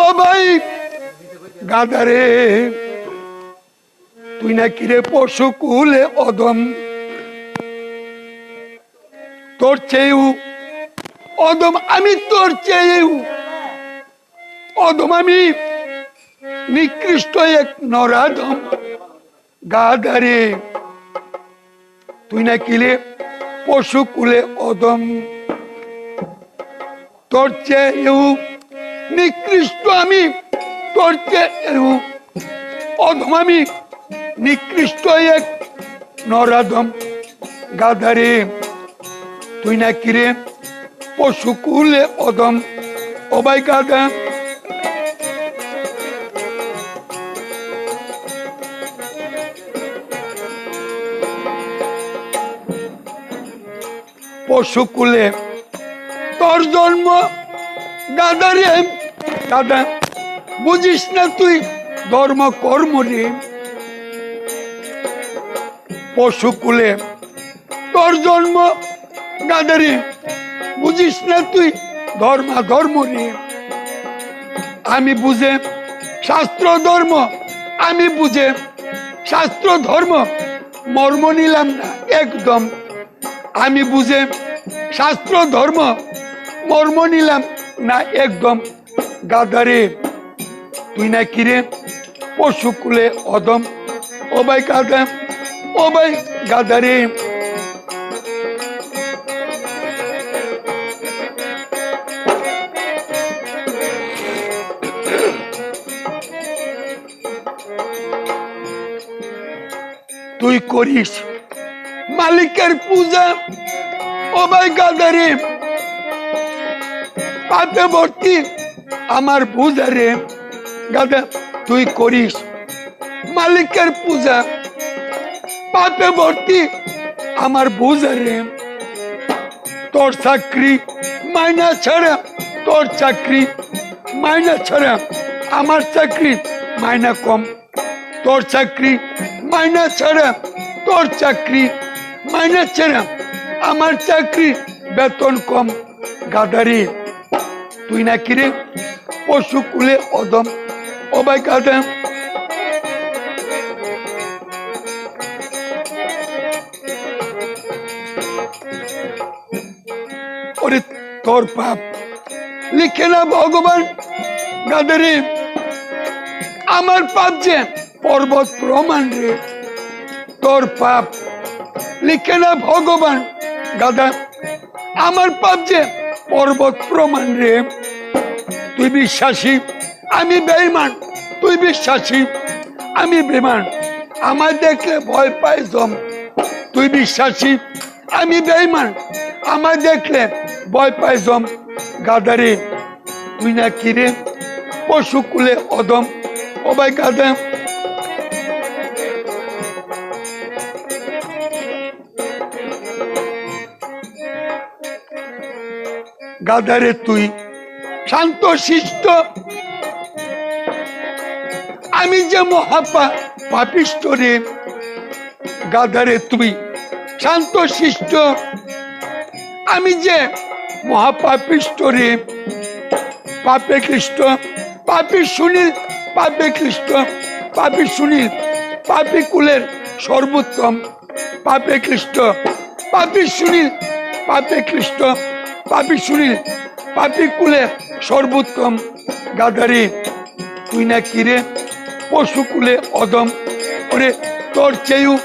ও ভাই, গাদারে, তুই না কিরে পশু কুলে অদম? তোর চেয়েও অদম আমি, তোর চেয়েও অদম আমি, নিকৃষ্ট এক নরাধম গাদারে। তুই না কিলে পশু কুলে অদম? তোর চেয়েও নিকৃষ্ট আমি চেয়েও অধম আমি, নিকৃষ্ট এক নরাধম গাধারে। তুই না কিরে পশু কুলে অদম অবাই গাধা। পশু কুলে তোর জন্ম গাদারে দাদা, বুঝিস না তুই ধর্ম কর্ম রে। পশু কুলে তোর জন্ম গাদারে বুঝিস না তুই ধর্ম ধর্ম রে। আমি বুঝে শাস্ত্র ধর্ম, আমি বুঝে শাস্ত্র ধর্ম, মর্ম নিলাম না, একদম। আমি বুঝে শাস্ত্র ধর্ম, মর্ম নিলাম না, একদম। গাধারে তুই না কিরে পশু কুলে অদম। ও ভাই গাধা ও ভাই গাধারে তুই করিস মালিকের পূজা, ও ভাই গাদারে। পাপে ভর্তি আমার পূজা রে গাদা, তুই করিস। মালিকের পূজা, পাপে ভর্তি আমার পূজা রে তোর চাকরি মাইনা ছাড়া, তোর চাকরি মাইনা ছাড়া, আমার চাকরি মাইনা কম। তোর চাকরি মাইনা ছাড়া, তোর চাকরি মাইনা ছাড়া, আমার চাকরি বেতন কম। গাদারি, তুই না কিরে পশু কুলে অদম গাদা ওরে তোর পাপ, লিখে না ভগবান গাদারি। আমার পাপ যে পর্বত প্রমাণ রে। তোর পাপ, লিখে না ভগবান গাদা। আমার পাপ যে পর্বত প্রমাণ রে। তুই বিশ্বাসী, আমি বেইমান তুই বিশ্বাসী, আমি বেমান আমায় দেখলে ভয় পায় জম। তুই বিশ্বাসী, আমি বেইমান আমায় দেখলে ভয় পায় জম। গাদারে, তুই না কিরে পশু কুলে অদম। ও ভাই গাদা। গাদারে তুই শান্ত শিষ্ট আমি যে মহাপা পাপিষ্ট রে গাদারে তুই শান্ত শিষ্ট আমি যে মহাপাপিষ্ট রে পাপে খ্রিস্ট পাপি সুনীল, পাপে খ্রিস্ট পাপি সুনীল, পাপি কুলের সর্বোত্তম, পাপে খ্রিস্ট পাপি সুনীল, পাপে খ্রিস্ট পাপি সুনীল পাপি কুলে সর্বোত্তম গাদারে। তুই না কিরে পশু কুলে অদম। ওরে, তোর চেয়েও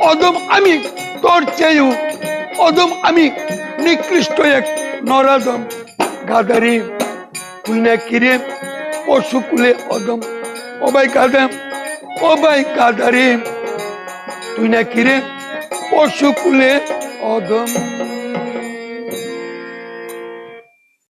অদম আমি, তোর চেয়েও অদম আমি নিকৃষ্ট এক নরাদম গাদারে। তুই না কিরে পশু কুলে অদম। ও ভাই গাদা, ও ভাই গাদারে। তুই না কিরে পশু কুলে অদম।